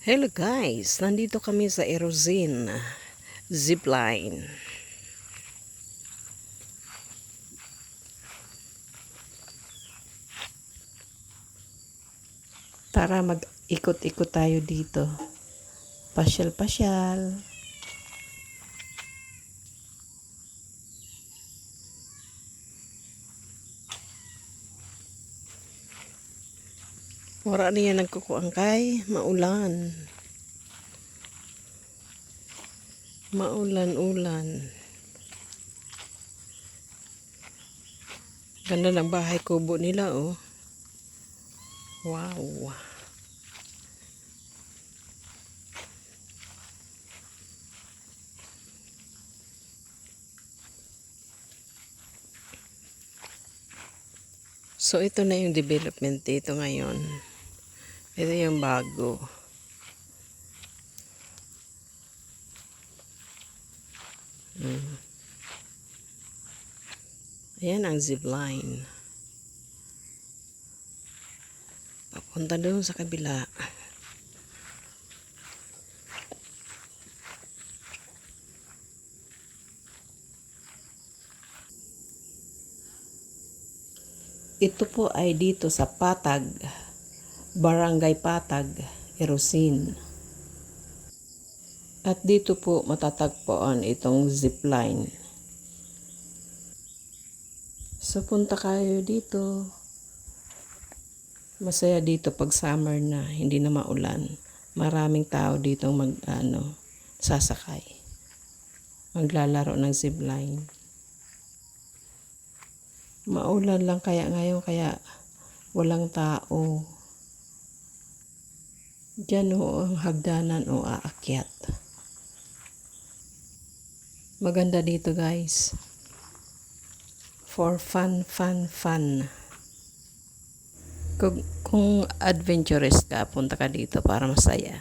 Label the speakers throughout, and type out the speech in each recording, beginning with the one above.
Speaker 1: Hello guys, nandito kami sa Erosine Zipline. Tara mag-ikot-ikot tayo dito. Pasyal-pasyal. Wala niya nagkukuang kay maulan. Maulan-ulan. Ganda ng bahay kubo nila oh. Wow. So ito na yung development dito ngayon. Ito yung bago. Mm. Ayan ang zipline. Papunta doon sa kabila. Ito po ay dito sa Patag, Barangay Patag, Erosin. At dito po matatagpuan itong zipline. So punta kayo dito. Masaya dito pag summer na, hindi na maulan. Maraming tao dito mag ano, sasakay. Maglalaro ng zipline. Maulan lang kaya ngayon kaya walang tao. Diyan o ang hagdanan o aakyat. Maganda dito guys. For fun, fun, fun. Kung, kung adventurous ka, punta ka dito para masaya.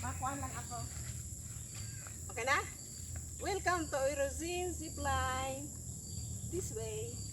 Speaker 1: Makuha lang ako. Okay na? Welcome to Erosine Zipline. This way.